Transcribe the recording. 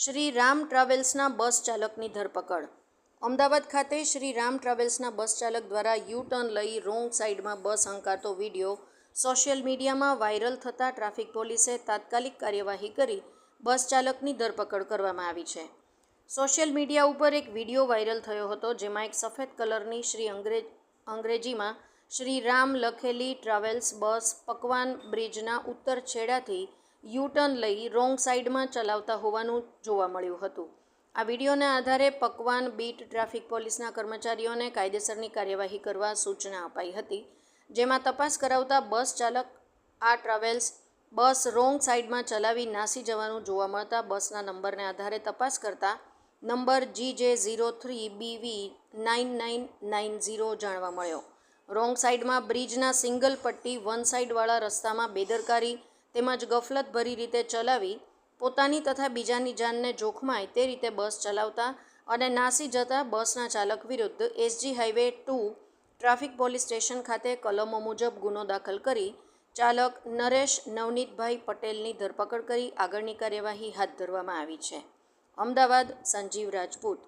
શ્રી રામ ટ્રાવેલ્સના બસ ચાલકની ધરપકડ. અમદાવાદ ખાતે શ્રી રામ ટ્રાવેલ્સના બસ ચાલક દ્વારા યુ ટર્ન લઈ રોંગ સાઈડમાં બસ હંકારતો વીડિયો સોશિયલ મીડિયામાં વાયરલ થતાં ટ્રાફિક પોલીસે તાત્કાલિક કાર્યવાહી કરી બસ ચાલકની ધરપકડ કરવામાં આવી છે. સોશિયલ મીડિયા ઉપર એક વીડિયો વાયરલ થયો હતો જેમાં એક સફેદ કલરની શ્રી અંગ્રેજ અંગ્રેજીમાં શ્રી રામ લખેલી ટ્રાવેલ્સ બસ પકવાન બ્રિજના ઉત્તર છેડાથી યુ ટર્ન લઈ રોંગ સાઈડમાં ચલાવતા હોવાનું જોવા મળ્યું હતું. આ વિડીયોના આધારે પકવાન, બીટ, ટ્રાફિક પોલીસના કર્મચારીઓને કાયદેસરની કાર્યવાહી કરવા સૂચના અપાઈ હતી, જેમાં તપાસ કરાવતા બસ ચાલક, આ ટ્રાવેલ્સ, બસ રોંગ સાઈડમાં ચલાવી નાસી જવાનું જોવા મળતા બસના નંબરને આધારે તપાસ કરતા number G J zero three BV nine nine nine zero જાણવા મળ્યો. રોંગ સાઈડમાં બ્રિજના સિંગલ પટ્ટી વન સાઈડવાળા રસ્તામાં બેદરકારી તેમજ ગફલતભરી રીતે ચલાવી પોતાની તથા બીજાની જાનને જોખમાય તે રીતે બસ ચલાવતા અને નાસી જતા બસના ચાલક વિરુદ્ધ SG highway two traffic police station ખાતે કલમો મુજબ ગુનો દાખલ કરી ચાલક નરેશ નવનીતભાઈ પટેલની ધરપકડ કરી આગળની કાર્યવાહી હાથ ધરવામાં આવી છે. અમદાવાદ, સંજીવ રાજપૂત.